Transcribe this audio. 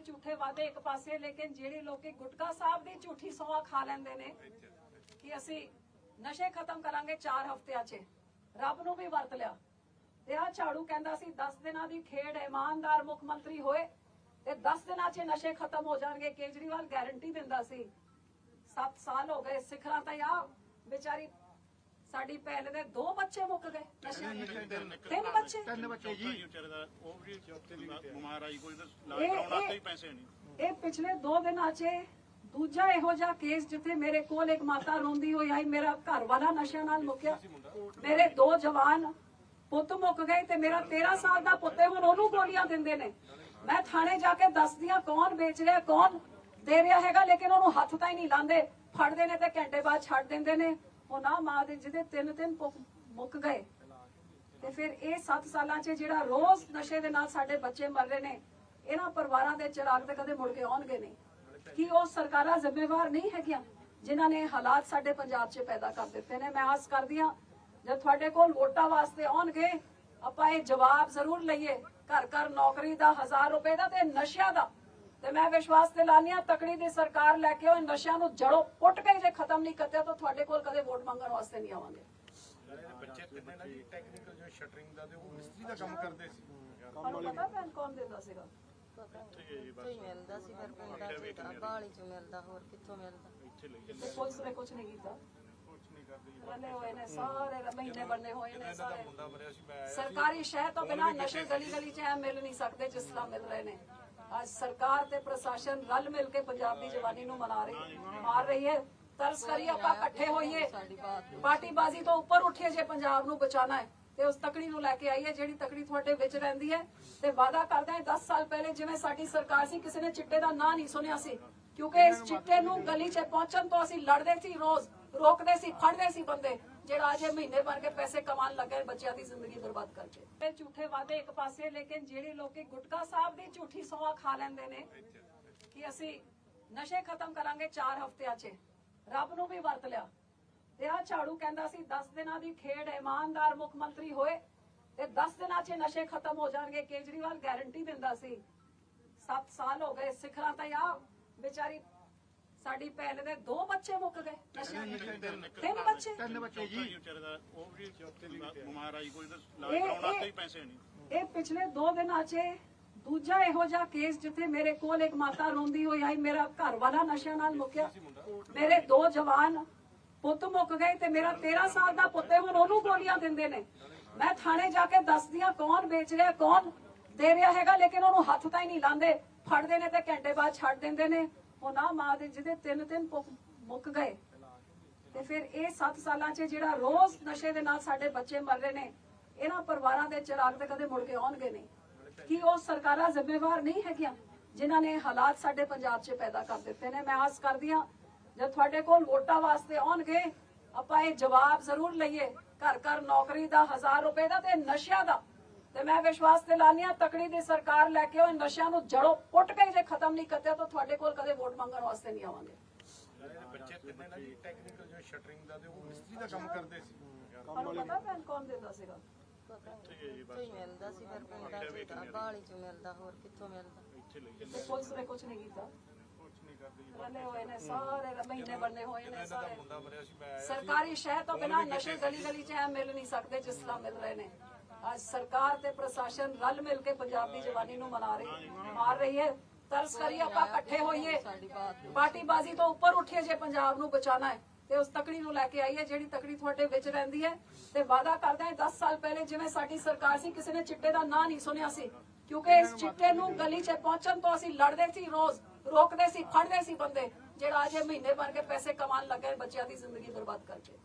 ਝੂਠੇ ਵਾਅਦੇ ਇੱਕ ਪਾਸੇ, ਲੇਕਿਨ ਜਿਹੜੇ ਲੋਕੀ ਗੁਟਕਾ ਸਾਹਿਬ ਦੀ ਝੂਠੀ ਸੌਆ ਖਾ ਲੈਂਦੇ ਨੇ ਕਿ ਅਸੀਂ ਨਸ਼ੇ ਖਤਮ ਕਰਾਂਗੇ 4 ਹਫ਼ਤਿਆਂ 'ਚ। ਰੱਬ ਨੂੰ ਵੀ ਵਰਤ ਲਿਆ। ਤੇ ਆ ਝਾੜੂ ਕਹਿੰਦਾ ਸੀ 10 ਦਿਨਾਂ ਦੀ ਖੇਡ, ਇਮਾਨਦਾਰ ਮੁੱਖ ਮੰਤਰੀ ਹੋਏ ਤੇ 10 ਦਿਨਾਂ 'ਚ ਨਸ਼ੇ ਖਤਮ ਹੋ ਜਾਣਗੇ। ਕੇਜਰੀਵਾਲ ਗਾਰੰਟੀ ਦਿੰਦਾ ਸੀ। 7 ਸਾਲ ਹੋ ਗਏ, ਸਿਖਰਾਂ ਤਾਂ ਆ ਵਿਚਾਰੀ ਸਾਡੀ ਪਹਿਲੇ ਦੇ ਦੋ ਬੱਚੇ ਮੁੱਕ ਗਏ ਨਸ਼ਿਆਂ ਦੇ। ਤਿੰਨ ਬੱਚੇ। ਤਿੰਨ ਬੱਚੇ ਜੀ। ਉਹ ਵੀ ਬਿਮਾਰ ਆਈ ਕੋਈ ਤਾਂ ਇਲਾਜ ਇਹ- ਕਰਾਉਣ ਵਾਸਤੇ ਹੀ ਇਹ- ਪੈਸੇ ਨਹੀਂ। ਇਹ ਪਿਛਲੇ 2 ਦਿਨਾਂ 'ਚ ਦੂਜਾ ਇਹੋ ਜਿਹਾ ਕੇਸ ਜਿੱਥੇ ਮੇਰੇ ਕੋਲ ਇੱਕ ਮਾਤਾ ਰੋਂਦੀ ਹੋਈ ਆਈ ਮੇਰਾ ਘਰ ਵਾਲਾ ਨਸ਼ਿਆਂ ਨਾਲ ਮੁੱਕਿਆ। ਮੇਰੇ ਦੋ ਜਵਾਨ ਪੁੱਤ ਮੁੱਕ ਗਏ ਤੇ ਮੇਰਾ 13 ਸਾਲ ਦਾ ਪੁੱਤ ਹੈ ਹੁਣ ਉਹਨੂੰ ਗੋਲੀਆਂ ਦਿੰਦੇ ਨੇ। ਮੈਂ ਥਾਣੇ ਜਾ ਕੇ ਦੱਸਦੀ ਹਾਂ ਕੌਣ ਵੇਚ ਰਿਹਾ ਕੌਣ ਦੇ ਰਿਹਾ ਹੈਗਾ ਲੇਕਿਨ ਉਹਨੂੰ ਹੱਥ ਤਾਂ ਹੀ ਨਹੀਂ ਲਾਉਂਦੇ ਫੜਦੇ ਨੇ ਤੇ ਘੰਟੇ ਬਾਅਦ ਛੱਡ ਦਿੰਦੇ ਨੇ। ਉਹ ਮਾਂ ਦੇ ਜਿਹਦੇ ਤਿੰਨ ਤਿੰਨ ਮੁੱਕ ਗਏ। ਤੇ ਫਿਰ ਇਹ 7 ਸਾਲਾਂ 'ਚ ਜਿਹੜਾ ਰੋਜ਼ ਨਸ਼ੇ ਦੇ ਨਾਲ ਸਾਡੇ ਬੱਚੇ ਮਰ ਰਹੇ ਨੇ, ਇਹਨਾਂ ਪਰਿਵਾਰਾਂ ਦੇ ਚਿਰਾਗ ਤੇ ਕਦੇ ਮੁੜ ਕੇ ਆਉਣਗੇ ਨਹੀਂ। ਕੀ ਉਹ ਸਰਕਾਰਾਂ ਜ਼ਿੰਮੇਵਾਰ ਨਹੀਂ ਹੈਗੀਆਂ ਜਿਨ੍ਹਾਂ ਨੇ ਹਾਲਾਤ ਸਾਡੇ ਪੰਜਾਬ 'ਚ ਪੈਦਾ ਕਰ ਦਿੱਤੇ ਨੇ? ਮੈਂ ਆਸ ਕਰਦੀ ਆ ਜਦ ਤੁਹਾਡੇ ਕੋਲ ਵੋਟਾਂ ਵਾਸਤੇ ਆਉਣਗੇ, ਆਪਾਂ ਇਹ ਜਵਾਬ ਜ਼ਰੂਰ ਲਈਏ। ਘਰ ਘਰ ਨੌਕਰੀ ਦਾ 1000 ਰੁਪਏ ਦਾ ਤੇ ਨਸ਼ਿਆਂ ਦਾ। ਤੇ ਮੈਂ ਵਿਸ਼ਵਾਸ ਦਿਲਾਨੀ ਹਾਂ ਤਕੜੀ ਦੀ ਸਰਕਾਰ ਲੈ ਕੇ ਉਹ ਨਸ਼ਿਆਂ ਨੂੰ ਜੜੋਂ ਪੁੱਟ ਕੇ ਜੇ ਖਤਮ ਨਹੀਂ ਕਰਤੇ ਤਾਂ ਤੁਹਾਡੇ ਕੋਲ ਕਦੇ ਵੋਟ ਮੰਗਣ ਵਾਸਤੇ ਨਹੀਂ ਆਵਾਂਗੇ। ਬੱਚੇ ਤਿੰਨੇ ਨਾ ਜੀ? ਟੈਕਨੀਕਲ ਜੋ ਸ਼ਟਰਿੰਗ ਦਾ ਤੇ ਉਹ ਮਿਸਤਰੀ ਦਾ ਕੰਮ ਕਰਦੇ ਸੀ। ਤੁਹਾਨੂੰ ਪਤਾ ਭੈਣ ਕੌਣ ਦਿੰਦਾ ਸੀਗਾ? ਇੱਥੋਂ ਹੀ ਮਿਲਦਾ ਸੀ ਫਿਰ ਪਿੰਡਾਂ ਚ ਤਾਂ ਬਾਹਲੀ ਚ ਮਿਲਦਾ ਹੋਰ ਕਿੱਥੋਂ ਮਿਲਦਾ? ਤੇ ਪੁਲਿਸ ਨੇ ਕੁਝ ਨਹੀਂ ਕੀਤਾ। ਰਲੇ ਹੋਏ ਨੇ ਸਾਰੇ ਮਹੀਨੇ ਬੰਨੇ ਹੋਏ ਨੇ ਸਾਰੇ। ਮੁੰਡਾ ਮਰਿਆ ਸੀ ਮੈਂ ਸਰਕਾਰੀ ਸ਼ਹਿ ਤੋਂ ਬਿਨਾ ਨਸ਼ੇ ਗਲੀ ਗਲੀ 'ਚ ਐ ਮਿਲ ਨਹੀਂ ਸਕਦੇ ਜਿਸ ਤਰ੍ਹਾਂ ਮਿਲ ਰਹੇ ਨੇ। ਅੱਜ ਸਰਕਾਰ ਤੇ ਪ੍ਰਸ਼ਾਸਨ ਰਲ ਮਿਲ ਕੇ ਪੰਜਾਬ ਦੀ ਜਵਾਨੀ ਨੂੰ ਮਨਾ ਰਹੀ, ਮਾਰ ਰਹੀ ਹੈ। ਤਰਸ ਕਰੀ ਆਪਾਂ ਇਕੱਠੇ ਹੋਈਏ। ਪਾਰਟੀਬਾਜ਼ੀ ਤੋਂ ਉੱਪਰ ਉੱਠੀਏ ਜੇ ਪੰਜਾਬ ਨੂੰ ਬਚਾਣਾ ਹੈ, ਤੇ ਉਸ ਤਕੜੀ ਨੂੰ ਲੈ ਕੇ ਆਈਏ ਜਿਹੜੀ ਤਕੜੀ ਤੁਹਾਡੇ ਵਿੱਚ ਰਹਿੰਦੀ ਹੈ। ਤੇ ਵਾਅਦਾ ਕਰਦਾ ਹਾਂ 10 ਸਾਲ ਪਹਿਲੇ ਜਿਵੇਂ ਸਾਡੀ ਸਰਕਾਰ ਸੀ, ਕਿਸੇ ਨੇ ਚਿੱਟੇ ਦਾ ਨਾਂ ਨਹੀਂ ਸੁਣਿਆ ਸੀ। ਕਿਉਂਕਿ ਇਸ ਚਿੱਟੇ ਨੂੰ ਗਲੀ 'ਚ ਪਹੁੰਚਣ ਤੋਂ ਅਸੀਂ ਲੜਦੇ ਸੀ, ਰੋਜ਼ ਰੋਕਦੇ ਸੀ, ਫੜਦੇ ਸੀ ਬੰਦੇ। ਜਿਹੜਾ ਅਜੇ ਮਹੀਨੇ ਭਰ ਕੇ ਪੈਸੇ ਕਮਾਉਣ ਲੱਗੇ ਬੱਚਿਆਂ ਦੀ ਜ਼ਿੰਦਗੀ ਬਰਬਾਦ ਕਰਕੇ ਇਹ ਝੂਠੇ ਵਾਅਦੇ ਇੱਕ ਪਾਸੇ, ਲੇਕਿਨ ਜਿਹੜੇ ਲੋਕੀ ਗੁਟਕਾ ਸਾਹਿਬ ਦੀ ਝੂਠੀ ਸੌਆ ਖਾ ਲੈਂਦੇ ਨੇ ਕਿ ਅਸੀਂ ਨਸ਼ੇ ਖਤਮ ਕਰਾਂਗੇ 4 ਹਫ਼ਤਿਆਂ 'ਚ। ਰੱਬ ਨੂੰ ਵੀ ਵਰਤ ਲਿਆ। ਤੇ ਆ ਝਾੜੂ ਕਹਿੰਦਾ ਸੀ 10 ਦਿਨਾਂ ਦੀ ਖੇਡ, ਇਮਾਨਦਾਰ ਮੁੱਖ ਮੰਤਰੀ ਹੋਏ, ਤੇ 10 ਦਿਨਾਂ 'ਚ ਨਸ਼ੇ ਖਤਮ ਹੋ ਜਾਣਗੇ। ਕੇਜਰੀਵਾਲ ਗਾਰੰਟੀ ਦਿੰਦਾ ਸੀ। 7 ਸਾਲ ਹੋ ਗਏ, ਸਿਖਰਾਂ ਤਾਂ ਆ ਵਿਚਾਰੀ ਸਾਡੀ ਪਹਿਲੇ ਦੇ ਦੋ ਬੱਚੇ ਮੁੱਕ ਗਏ। ਨਸ਼ਿਆਂ ਦੇ ਤਿੰਨ ਬੱਚੇ। ਤਿੰਨ ਬੱਚੇ। ਜੀ। ਉਹ ਵੀ ਬਿਮਾਰ ਆਈ ਕੋਈ ਤਾਂ ਇਲਾਜ ਇਹ- ਕਰਾਉਣ ਵਾਸਤੇ ਹੀ ਇਹ- ਪੈਸੇ ਨਹੀਂ। ਇਹ ਪਿਛਲੇ 2 ਦਿਨਾਂ 'ਚ ਦੂਜਾ ਇਹੋ ਜਿਹਾ ਕੇਸ ਜਿੱਥੇ ਮੇਰੇ ਕੋਲ ਇੱਕ ਮਾਤਾ ਰੋਂਦੀ ਹੋਈ ਆਈ ਮੇਰਾ ਘਰ ਵਾਲਾ ਨਸ਼ਿਆਂ ਨਾਲ ਮੁੱਕਿਆ। ਮੇਰੇ ਦੋ ਜਵਾਨ ਪੁੱਤ ਮੁੱਕ ਗਏ ਤੇ ਮੇਰਾ 13 ਸਾਲ ਦਾ ਪੁੱਤ ਹੁਣ ਉਹਨੂੰ ਗੋਲੀਆਂ ਦਿੰਦੇ ਨੇ। ਮੈਂ ਥਾਣੇ ਜਾ ਕੇ ਦੱਸਦੀ ਹਾਂ ਕੌਣ ਵੇਚ ਰਿਹਾ ਕੌਣ ਦੇ ਰਿਹਾ ਹੈਗਾ ਲੇਕਿਨ ਉਹਨੂੰ ਹੱਥ ਤਾਂ ਹੀ ਨਹੀਂ ਲਾਉਂਦੇ। ਫੜਦੇ ਨੇ ਤੇ ਘੰਟੇ ਬਾਅਦ ਛੱਡ ਦਿੰਦੇ ਨੇ। ਉਹ ਮਾਂ ਦੇ ਜਿਹਦੇ ਤਿੰਨ ਤਿੰਨ ਮੁੱਕ ਗਏ। ਤੇ ਫਿਰ ਇਹ 7 ਸਾਲਾਂ 'ਚ ਜਿਹੜਾ ਰੋਜ਼ ਨਸ਼ੇ ਦੇ ਨਾਲ ਸਾਡੇ ਬੱਚੇ ਮਰ ਰਹੇ ਨੇ, ਇਹਨਾਂ ਪਰਿਵਾਰਾਂ ਦੇ ਚਿਰਾਗ ਤੇ ਕਦੇ ਮੁੜ ਕੇ ਆਉਣਗੇ ਨਹੀਂ। ਕੀ ਉਹ ਸਰਕਾਰਾਂ ਜ਼ਿੰਮੇਵਾਰ ਨਹੀਂ ਹੈਗੀਆਂ ਜਿਨ੍ਹਾਂ ਨੇ ਹਾਲਾਤ ਸਾਡੇ ਪੰਜਾਬ 'ਚ ਪੈਦਾ ਕਰ ਦਿੱਤੇ ਨੇ? ਮੈਂ ਆਸ ਕਰਦੀ ਹਾਂ, ਜਦ ਤੁਹਾਡੇ ਕੋਲ ਵੋਟਾਂ ਵਾਸਤੇ ਆਉਣਗੇ, ਆਪਾਂ ਇਹ ਜਵਾਬ ਜ਼ਰੂਰ ਲਈਏ। ਘਰ ਘਰ ਨੌਕਰੀ ਦਾ 1000 ਰੁਪਏ ਦਾ ਤੇ ਨਸ਼ਿਆਂ ਦਾ। ਤੇ ਮੈਂ ਵਿਸ਼ਵਾਸ ਦਿਲਾਨੀ ਹਾਂ ਤਕੜੀ ਦੀ ਸਰਕਾਰ ਲੈ ਕੇ ਉਹ ਨਸ਼ਿਆਂ ਨੂੰ ਜੜੋਂ ਪੁੱਟ ਕੇ ਜੇ ਖਤਮ ਨਹੀਂ ਕਰਤੇ ਤਾਂ ਤੁਹਾਡੇ ਕੋਲ ਕਦੇ ਵੋਟ ਮੰਗਣ ਵਾਸਤੇ ਨਹੀਂ ਆਵਾਂਗੇ। ਬੱਚੇ ਤਿੰਨੇ ਨਾ ਜੀ? ਟੈਕਨੀਕਲ ਜੋ ਸ਼ਟਰਿੰਗ ਦਾ ਤੇ ਉਹ ਮਿਸਤਰੀ ਦਾ ਕੰਮ ਕਰਦੇ ਸੀ। ਤੁਹਾਨੂੰ ਪਤਾ ਭੈਣ ਕੌਣ ਦਿੰਦਾ ਸੀਗਾ? ਇੱਥੋਂ ਹੀ ਮਿਲਦਾ ਸੀ ਫਿਰ ਪਿੰਡਾਂ ਚ ਤਾਂ ਬਾਹਲੀ ਚ ਮਿਲਦਾ ਹੋਰ ਕਿੱਥੋਂ ਮਿਲਦਾ? ਤੇ ਪੁਲਿਸ ਨੇ ਕੁਝ ਨਹੀਂ ਕੀਤਾ। ਰਲੇ ਹੋਏ ਨੇ ਸਾਰੇ ਮਹੀਨੇ ਬੰਨੇ ਹੋਏ ਨੇ ਸਾਰੇ। ਮੁੰਡਾ ਮਰਿਆ ਸੀ ਮੈਂ ਸਰਕਾਰੀ ਸ਼ਹਿ ਤੋਂ ਬਿਨਾ ਨਸ਼ੇ ਗਲੀ ਗਲੀ 'ਚ ਮਿਲ ਨਹੀਂ ਸਕਦੇ ਜਿਸ ਤਰ੍ਹਾਂ ਮਿਲ ਰਹੇ ਨੇ। ਅੱਜ ਸਰਕਾਰ ਤੇ ਪ੍ਰਸ਼ਾਸਨ ਰਲ ਮਿਲ ਕੇ ਪੰਜਾਬ ਦੀ ਜਵਾਨੀ ਨੂੰ ਮਨਾ ਰਹੀ, ਮਾਰ ਰਹੀ ਹੈ। ਤਰਸ ਕਰੀ ਆਪਾਂ ਇਕੱਠੇ ਹੋਈਏ। ਪਾਰਟੀਬਾਜ਼ੀ ਤੋਂ ਉੱਪਰ ਉੱਠੀਏ ਜੇ ਪੰਜਾਬ ਨੂੰ ਬਚਾਣਾ ਹੈ, ਤੇ ਉਸ ਤਕੜੀ ਨੂੰ ਲੈ ਕੇ ਆਈਏ ਜਿਹੜੀ ਤਕੜੀ ਤੁਹਾਡੇ ਵਿੱਚ ਰਹਿੰਦੀ ਹੈ। ਤੇ ਵਾਅਦਾ ਕਰਦੇ ਹਾਂ 10 ਸਾਲ ਪਹਿਲੇ ਜਿਵੇਂ ਸਾਡੀ ਸਰਕਾਰ ਸੀ, ਕਿਸੇ ਨੇ ਚਿੱਟੇ ਦਾ ਨਾਂ ਨਹੀਂ ਸੁਣਿਆ ਸੀ। ਕਿਉਂਕਿ ਇਸ ਚਿੱਟੇ ਨੂੰ ਗਲੀ 'ਚ ਪਹੁੰਚਣ ਤੋਂ ਅਸੀਂ ਲੜਦੇ ਸੀ ਰੋਜ਼, ਰੋਕਦੇ ਸੀ, ਫੜਦੇ ਸੀ ਬੰਦੇ, ਜਿਹੜਾ ਅਜੇ ਮਹੀਨੇ ਭਰ ਕੇ ਪੈਸੇ ਕਮਾਉਣ ਲੱਗੇ ਬੱਚਿਆਂ ਦੀ ਜ਼ਿੰਦਗੀ ਬਰਬਾਦ ਕਰਕੇ।